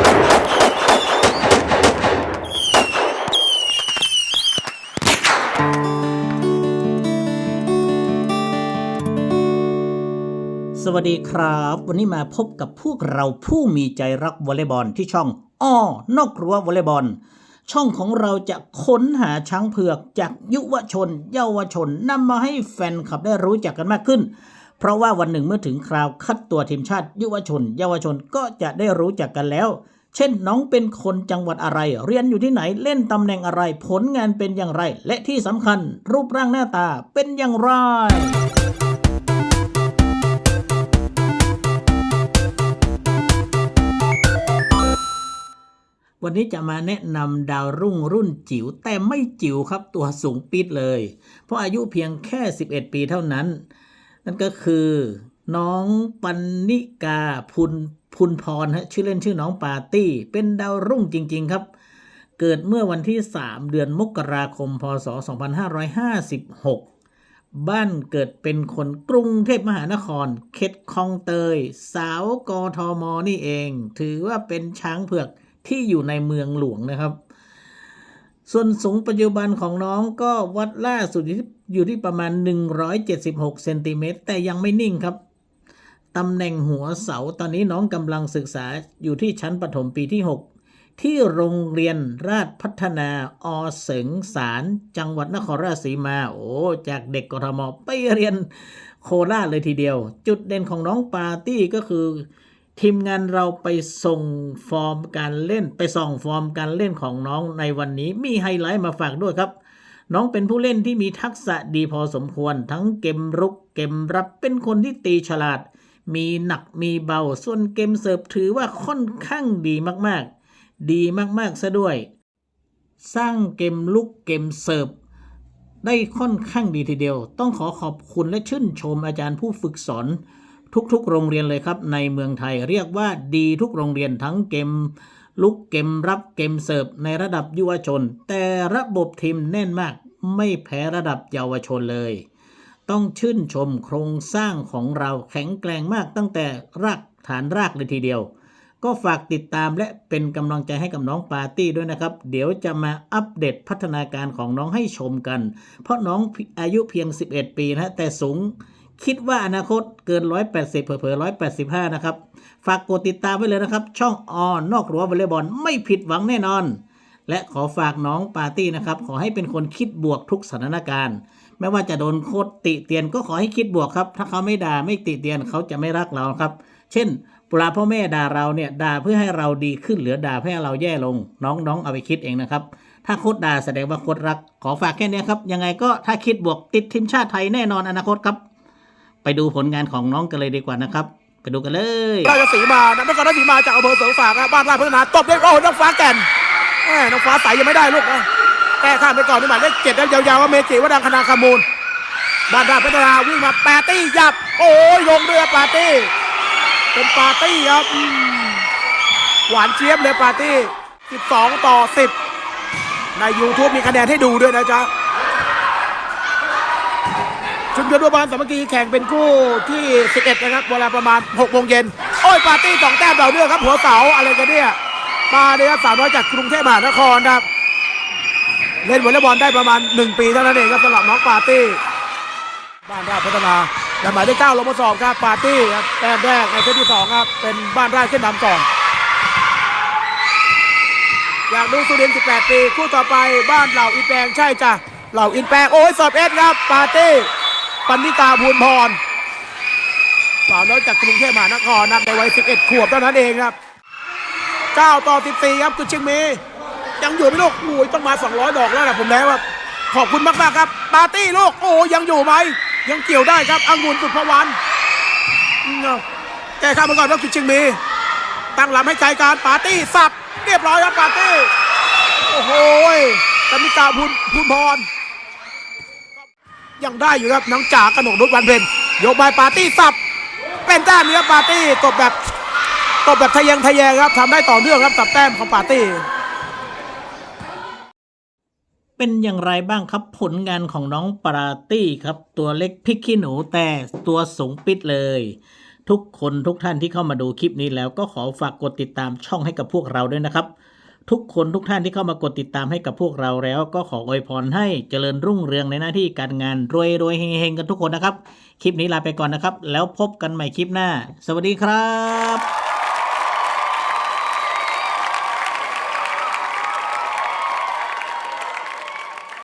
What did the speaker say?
สวัสดีครับ วันนี้มาพบกับพวกเราผู้มีใจรักวอลเลย์บอลที่ช่องอ้อนอกรั้ววอลเลย์บอล ช่องของเราจะค้นหาช้างเผือกจากยุวชน เยาวชนนำมาให้แฟนคลับได้รู้จักกันมากขึ้น เพราะว่าวันหนึ่งเมื่อถึงคราวคัดตัวทีมชาติยุวชน เยาวชนก็จะได้รู้จักกันแล้ว เช่นน้องเป็นคนจังหวัดอะไร เรียนอยู่ที่ไหนเล่นตำแหน่งอะไร ผลงานเป็นอย่างไร และที่สำคัญรูปร่างหน้าตาเป็นอย่างไรวันนี้จะมาแนะนำดาวรุ่งรุ่นจิ๋วแต่ไม่จิ๋วครับตัวสูงปิดเลย เพราะอายุเพียงแค่ 11 ปีเท่านั้น นั่นก็คือ น้องปันนิกาพุนพุนพรฮะชื่อเล่นชื่อน้องปาร์ตี้ เป็นดาวรุ่งจริง ๆ ครับ เกิดเมื่อวันที่ 3 เดือนมกราคม พศ 2556 บ้านเกิดเป็นคนกรุงเทพมหานคร เขตคลองเตย สาวกทมนี่เอง ถือว่าเป็นช้างเผือกที่อยู่ในเมืองหลวงนะครับ ส่วนสูงปัจจุบันของน้องก็วัดล่าสุดอยู่ที่ประมาณ 176เซนติเมตรแต่ยังไม่นิ่งครับ ตำแหน่งหัวเสาตอนนี้น้องกำลังศึกษาอยู่ที่ชั้นประถมปีที่ 6 ที่โรงเรียนราชพัฒนาอเสงสารจังหวัดนครราชสีมา โอ้จากเด็กกทมไปเรียนโคราชเลยทีเดียว จุดเด่นของน้องปาร์ตี้ก็คือ ทีมงานเราไปส่งฟอร์มการเล่น ไปส่องฟอร์มการเล่นของน้องในวันนี้มีไฮไลท์มาฝากด้วยครับ น้องเป็นผู้เล่นที่มีทักษะดีพอสมควร ทั้งเกมรุกเกมรับเป็นคนที่ตีฉลาด มีหนักมีเบาส่วนเกมเสิร์ฟถือว่าค่อนข้างดีมากๆ ดีมากๆซะด้วย สร้างเกมลุกเกมเสิร์ฟได้ค่อนข้างดีทีเดียว ต้องขอขอบคุณและชื่นชมอาจารย์ผู้ฝึกสอน ทุกๆ โรงเรียนเลยครับ ในเมืองไทยเรียกว่าดีทุกโรงเรียนทั้งเกมลุกเกมรับเกมเสิร์ฟในระดับยุวชน แต่ระบบทีมแน่นมากไม่แพ้ระดับเยาวชนเลย ต้องชื่นชมโครงสร้างของเราแข็งแกร่งมากตั้งแต่รากฐานรากเลยทีเดียว ก็ฝากติดตามและเป็นกำลังใจให้กับน้องปาร์ตี้ด้วยนะครับ เดี๋ยวจะมาอัปเดตพัฒนาการของน้องให้ชมกัน เพราะน้องอายุเพียง 11 ปีนะแต่สูง คิดว่าอนาคตเกิน 180 เผลอๆ185 นะครับ ฝากกดติดตามไว้เลยนะครับ ช่องออนนอกรั้ววอลเลย์บอลไม่ผิดหวังแน่นอน และขอฝากน้องปาร์ตี้นะครับ ขอให้เป็นคนคิดบวกทุกสถานการณ์ ไม่ว่าจะโดนโคตรติเตียนก็ขอให้คิดบวกครับ ถ้าเขาไม่ด่าไม่ติเตียนเขาจะไม่รักเราครับ เช่นเวลาพ่อแม่ด่าเราเนี่ยด่าเพื่อให้เราดีขึ้นหรือด่าเพื่อให้เราแย่ลง น้องๆเอาไปคิดเองนะครับ ถ้าโคตรด่าแสดงว่าโคตรรัก ขอฝากแค่นี้ครับ ยังไงก็ถ้าคิดบวกติดทีมชาติไทยแน่นอนอนาคตครับ ไปดูผลงานของน้องกันเลยดีกว่านะครับ ไปดูกันเลยราชสีมานะนครราชสีมาจากอำเภอเสริงสางบ้านราชพัฒนาตบด้วยโอ้โหน้องฟ้าแก่นแหมน้องฟ้าใสยังไม่ได้ลูกนะแก้ข้ามไปก่อนนี่หมายเลขเจ็ดแล้วยาวๆว่าเมจิวดังคณาคามูลบ้านราชพัฒนาวิ่งมาปาร์ตี้ยับ โอ้ยลงเรือปาร์ตี้เป็นปาร์ตี้ครับอืมหวานเจี๊ยบเลยปาร์ตี้ 12 ต่อ 10 ใน YouTube มีคะแนนให้ดูด้วยนะจ๊ะ ชุมชนบัวบานสามัคคีแข่งเป็นคู่ที่ 11 นะครับ เวลาประมาณ6โมงเย็นโอ้ยปาร์ตี้สองแต้มเราเรื่องครับ หัวเสาอะไรกันเนี่ยมาเนี่ยครับสาวน้อยจากกรุงเทพมหานครครับ เล่นวอลเลย์บอลได้ประมาณ 1 ปีเท่านั้นเองครับสำหรับน้องปาร์ตี้ บ้านราชพัฒนาและหมายเลขเก้าลงมาสอบครับปาร์ตี้ครับแต้มแรกในเซตที่สองครับเป็นบ้านราชขึ้นนำก่อนอยากดูสุรินทร์18 ปี คู่ต่อไปบ้านเหล่าอินแปงใช่จ้ะเหล่าอินแปงโอ้ยสอบเอสครับปาร์ตี้ ปันนิตาภูลพรสาวน้อยจากกรุงเทพมหานครนับในวัย 11 ขวบเท่านั้นเองครับ 9 ต่อ 14 ครับกุชิงเมย์ยังอยู่ไหมลูกโอ้ยต้องมา 200 ดอกแล้วนะผมแล้วครับขอบคุณมากๆครับ ปาร์ตี้ลูก โอ้ยังอยู่ไหม ยังเกี่ยวได้ครับอังุนสุดพวันแก้ข้ามมาก่อนครับกุชิงเมย์ตั้งลำให้ใจการปาร์ตี้สับ เรียบร้อยครับปาร์ตี้ โอ้โหปันนิตาภูลภูลพร ยังได้อยู่ครับน้องจ๋ากระหนกนุชวันเพ็ญยกบายปาร์ตี้สับ เป็นแต้มนี้ครับปาร์ตี้ตบแบบตบแบบทะเยงทะแยงครับทำได้ต่อเนื่องครับตับแต้มของปาร์ตี้เป็นอย่างไรบ้างครับผลงานของน้องปาร์ตี้ครับ ตัวเล็กพริกขี้หนูแต่ตัวสูงปิดเลย ทุกคนทุกท่านที่เข้ามาดูคลิปนี้แล้วก็ขอฝากกดติดตามช่องให้กับพวกเราด้วยนะครับ ทุกคนทุกท่านที่เข้ามากดติดตามให้กับพวกเราแล้ว ก็ขออวยพรให้เจริญรุ่งเรืองในหน้าที่การงานรวยรวยเฮงๆกันทุกคนนะครับ คลิปนี้ลาไปก่อนนะครับ แล้วพบกันใหม่คลิปหน้า สวัสดีครับ